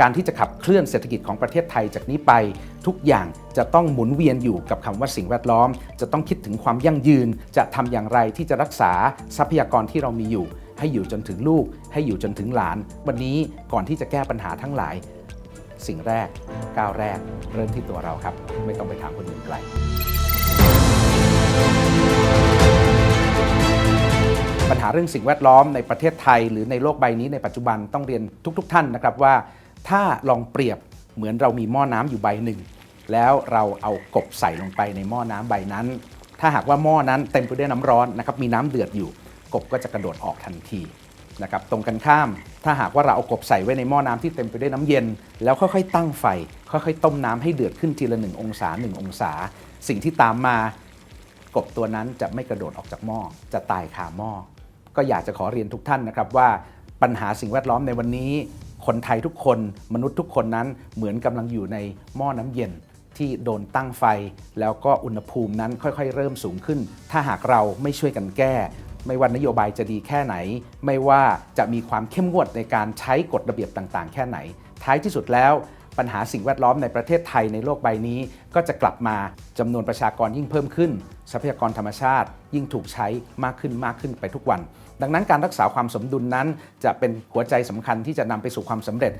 การที่จะขับเคลื่อนเศรษฐกิจของประเทศไทยจากนี้ไป ทุกอย่างจะต้องหมุนเวียนอยู่กับคำว่าสิ่งแวดล้อม จะต้องคิดถึงความยั่งยืน จะทำอย่างไรที่จะรักษาทรัพยากรที่เรามีอยู่ ให้อยู่จนถึงลูก ให้อยู่จนถึงหลาน วันนี้ก่อนที่จะแก้ปัญหาทั้งหลาย สิ่งแรกก้าวแรก เริ่มที่ตัวเราครับ ไม่ต้องไปถามคนอื่นไกลปัญหาเรื่องสิ่งแวดล้อมในประเทศไทย หรือในโลกใบนี้ในปัจจุบันต้องเรียนทุก ๆ ท่านนะครับว่า ถ้าลองเปรียบเหมือนเรามีหม้อน้ำอยู่ใบหนึ่ง แล้วเราเอากบใส่ลงไปในหม้อน้ำใบนั้น ถ้าหากว่าหม้อนั้นเต็มไปด้วยน้ำร้อนนะครับมีน้ำเดือดอยู่ กบก็จะกระโดดออกทันทีนะครับตรงกันข้าม ถ้าหากว่าเราเอากบใส่ไว้ในหม้อน้ำที่เต็มไปด้วยน้ำเย็น แล้วค่อยๆ ตั้งไฟ ค่อยๆ ต้มน้ำให้เดือดขึ้นทีละหนึ่งองศาหนึ่งองศา สิ่งที่ตามมากบตัวนั้นจะไม่กระโดดออกจากหม้อจะตายคาหม้อก็อยากจะขอเรียนทุกท่านนะครับว่าปัญหาสิ่งแวดล้อมในวันนี้ คนไทยทุกคนมนุษย์ทุกคนนั้นเหมือนกำลังอยู่ในหม้อน้ำเย็นที่โดนตั้งไฟ แล้วก็อุณหภูมินั้นค่อยๆ เริ่มสูงขึ้น ถ้าหากเราไม่ช่วยกันแก้ ไม่ว่านโยบายจะดีแค่ไหน ไม่ว่าจะมีความเข้มงวดในการใช้กฎระเบียบต่างๆ แค่ไหน ท้ายที่สุดแล้ว ปัญหาสิ่งแวดล้อมในประเทศไทยในโลกใบนี้ ก็จะกลับมาจำนวนประชากรยิ่งเพิ่มขึ้น ทรัพยากรธรรมชาติ ยิ่งถูกใช้มากขึ้นมากขึ้นไปทุกวัน ดังนั้นการรักษาความสมดุลนั้น จะเป็นหัวใจสำคัญที่จะนำไปสู่ความสำเร็จ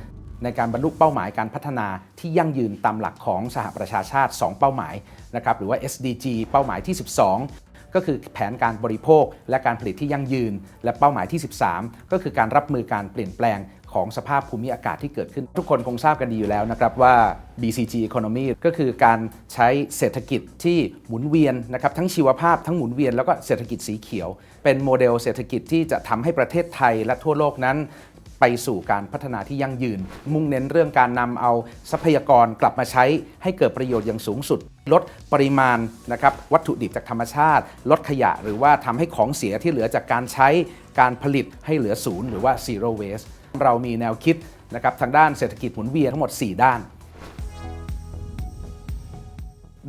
ในการบรรลุเป้าหมายการพัฒนาที่ยั่งยืนตามหลักของสหประชาชาติ 2 เป้าหมายนะครับหรือว่า SDG เป้าหมายที่ 12 ก็คือแผนการบริโภค และการผลิตที่ยั่งยืน และเป้าหมายที่ 13 ก็คือการรับมือการเปลี่ยนแปลงของสภาพภูมิอากาศที่เกิดขึ้น ทุกคนคงทราบกันดีอยู่แล้วนะครับว่า BCG economy ก็คือการใช้เศรษฐกิจที่หมุนเวียนนะครับทั้งชีวภาพทั้งหมุนเวียนแล้วก็เศรษฐกิจสีเขียว เป็นโมเดลเศรษฐกิจที่จะทำให้ประเทศไทยและทั่วโลกนั้น ไปสู่การพัฒนาที่ยั่งยืน มุ่งเน้นเรื่องการนำเอาทรัพยากรกลับมาใช้ให้เกิดประโยชน์อย่างสูงสุด ลดปริมาณนะครับวัตถุดิบจากธรรมชาติ ลดขยะหรือว่าทำให้ของเสียที่เหลือจากการใช้การผลิตให้เหลือศูนย์หรือว่า zero waste เรามีแนวคิดนะครับทางด้านเศรษฐกิจหมุนเวียนทั้งหมด 4 ด้าน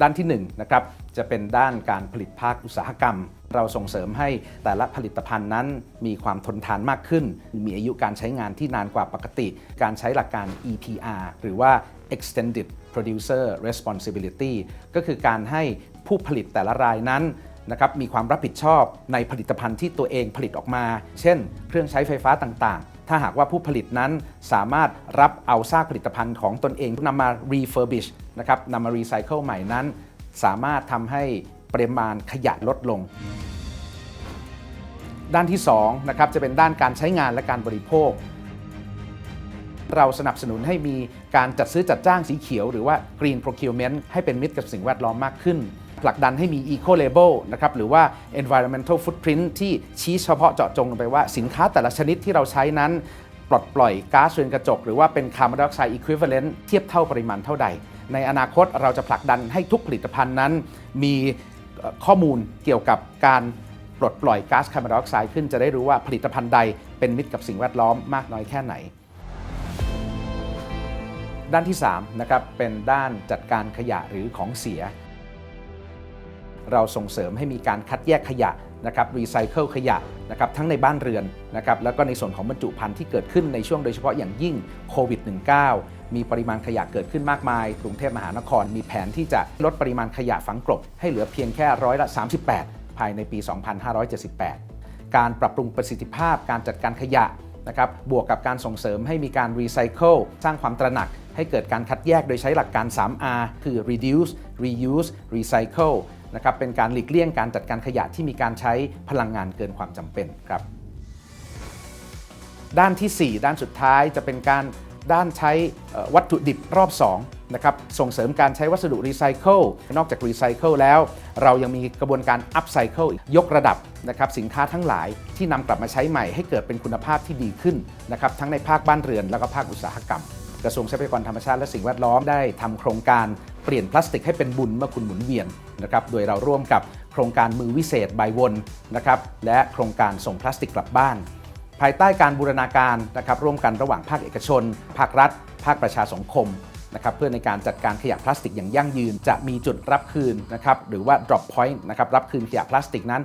ด้านที่1นะครับจะเป็นด้านการผลิตภาคอุตสาหกรรม เราส่งเสริมให้แต่ละผลิตภัณฑ์นั้นมีความทนทานมากขึ้น มีอายุการใช้งานที่นานกว่าปกติ การใช้หลักการ EPR หรือว่า Extended Producer Responsibility ก็คือการให้ผู้ผลิตแต่ละรายนั้นนะครับมีความรับผิดชอบในผลิตภัณฑ์ที่ตัวเองผลิตออกมา เช่น เครื่องใช้ไฟฟ้าต่างๆ ถ้าหากว่าผู้ผลิตนั้นสามารถรับเอาซากผลิตภัณฑ์ของตนเองนำมา refurbish นะครับนำมา recycle ใหม่นั้น สามารถทำให้ ปริมาณขยะลดลง ด้านที่2นะครับจะเป็นด้านการใช้งานและการบริโภค เราสนับสนุนให้มีการจัดซื้อจัดจ้างสีเขียว หรือว่า green procurement ให้เป็นมิตรกับสิ่งแวดล้อมมากขึ้น ผลักดันให้มี eco label นะครับหรือว่า environmental footprint ที่ชี้เฉพาะเจาะจงลงไปว่าสินค้าแต่ละชนิดที่เราใช้นั้นปลดปล่อยก๊าซเรือนกระจก หรือว่าเป็นคาร์บอนไดออกไซด์ equivalent เทียบเท่าปริมาณเท่าใด ในอนาคตเราจะผลักดันให้ทุกผลิตภัณฑ์นั้น มี ข้อมูลเกี่ยวกับการปลดปล่อยก๊าซคาร์บอนไดออกไซด์ขึ้นจะได้รู้ว่าผลิตภัณฑ์ใดเป็นมิตรกับสิ่งแวดล้อมมากน้อยแค่ไหน ด้านที่3นะครับเป็นด้านจัดการขยะหรือของเสีย เราส่งเสริมให้มีการคัดแยกขยะ นะครับรีไซเคิลขยะนะครับทั้งในบ้านเรือนนะครับแล้วก็ในส่วนของบรรจุภัณฑ์ที่เกิดขึ้นในช่วงโดยเฉพาะอย่างยิ่งโควิด -19 มีปริมาณขยะเกิดขึ้นมากมาย กรุงเทพมหานคร มีแผนที่จะลดปริมาณขยะฝังกลบ ให้เหลือเพียงแค่ร้อยละ 38 ภายในปี 2578 การปรับปรุงประสิทธิภาพการจัดการขยะนะครับบวกกับการส่งเสริมให้มีการรีไซเคิลสร้างความตระหนักให้เกิดการคัดแยกโดยใช้หลักการ 3R คือ reduce reuse recycle นะครับเป็นการหลีกเลี่ยงการจัดการขยะที่มีการใช้พลังงานเกินความจำเป็นครับด้านทีสี่ 4 ด้านสุดท้ายจะเป็นการด้านใช้วัตถุดิบรอบ2นะครับส่งเสริมการใช้วัสดุรีไซเคิลนอกจากรีไซเคิลแล้ว เรายังมีกระบวนการอัพไซเคิลยกระดับนะครับสินค้าทั้งหลายที่นำกลับมาใช้ใหม่ให้เกิดเป็นคุณภาพที่ดีขึ้นนะครับทั้งในภาคบ้านเรือน แล้วก็ภาคอุตสาหกรรม กระทรวงทรัพยากรธรรมชาติและสิ่งแวดล้อมได้ทำโครงการ เปลี่ยนพลาสติกให้เป็นบุญเมื่อคุณหมุนเวียนนะครับโดยเราร่วมกับโครงการมือวิเศษใบวนนะครับและโครงการส่งพลาสติกกลับบ้าน ภายใต้การบูรณาการนะครับร่วมกันระหว่างภาคเอกชน ภาครัฐ ภาคประชาสังคมนะครับเพื่อในการจัดการขยะพลาสติกอย่างยั่งยืน จะมีจุดรับคืนนะครับหรือว่า drop point นะครับรับคืนขยะพลาสติกนั้น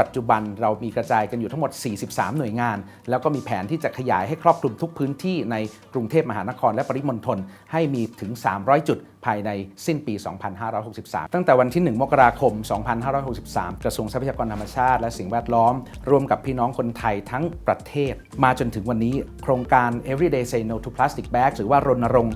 ปัจจุบันเรามีกระจายกันอยู่ทั้งหมด 43 หน่วยงาน แล้วก็มีแผนที่จะขยายให้ครอบคลุมทุกพื้นที่ในกรุงเทพมหานครและปริมณฑลให้มีถึง 300 จุดภายในสิ้นปี 2563 ตั้งแต่วันที่ 1 มกราคม 2563 กระทรวงทรัพยากรธรรมชาติและสิ่งแวดล้อม ร่วมกับพี่น้องคนไทยทั้งประเทศ มาจนถึงวันนี้โครงการ Everyday Say No to Plastic Bags หรือว่ารณรงค์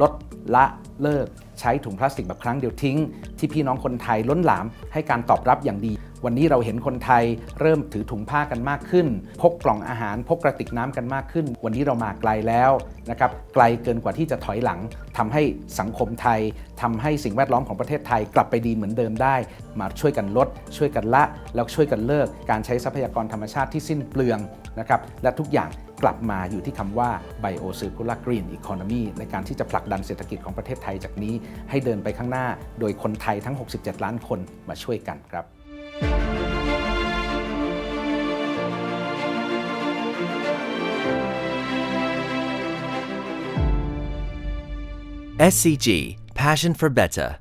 ลดละเลิก ใช้ถุงพลาสติกแบบครั้งเดียวทิ้ง ที่พี่น้องคนไทยล้นหลามให้การตอบรับอย่างดี วันนี้เราเห็นคนไทยเริ่มถือถุงผ้ากันมากขึ้น พกกล่องอาหาร พกกระติกน้ำกันมากขึ้น วันนี้เรามาไกลแล้วนะครับไกลเกินกว่าที่จะถอยหลังทำให้สังคมไทยทำให้สิ่งแวดล้อมของประเทศไทยกลับไปดีเหมือนเดิมได้ มาช่วยกันลด ช่วยกันละ แล้วช่วยกันเลิก การใช้ทรัพยากรธรรมชาติที่สิ้นเปลืองนะครับและทุกอย่าง กลับมาอยู่ที่คำว่า Bio Circular Green Economy ในการที่จะผลักดันเศรษฐกิจของประเทศไทยจากนี้ ให้เดินไปข้างหน้า โดยคนไทยทั้ง 67 ล้านคนมาช่วยกันครับ SCG Passion for Better